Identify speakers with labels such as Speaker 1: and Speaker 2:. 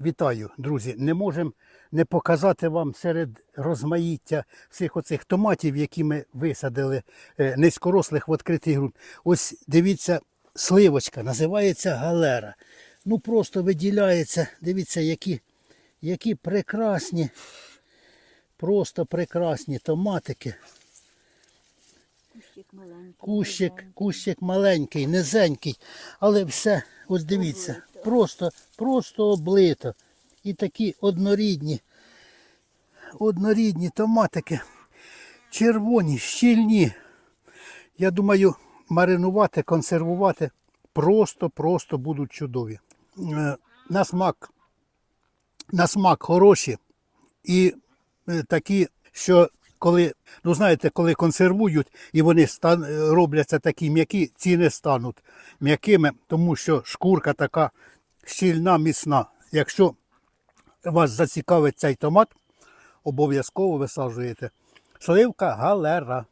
Speaker 1: Вітаю, друзі! Не можемо не показати вам серед розмаїття всіх оцих томатів, які ми висадили е, низькорослих в відкритий ґрунт. Ось дивіться, сливочка, називається галера. Ну просто виділяється. Дивіться, які, які прекрасні, просто прекрасні томатики.
Speaker 2: Кущик маленький.
Speaker 1: Кущик,
Speaker 2: маленький.
Speaker 1: кущик маленький, низенький, але все, ось дивіться. Просто, просто облито. І такі однорідні, однорідні томатики, червоні, щільні. Я думаю, маринувати, консервувати просто-просто будуть чудові. Е, На смак, на смак хороші і е, такі, що коли, ну знаєте, коли консервують і вони стан, е, робляться такі м'які, ці не стануть м'якими, тому що шкурка така щільна, міцна. Якщо вас зацікавить цей томат, обов'язково висаджуєте. Сливка галера.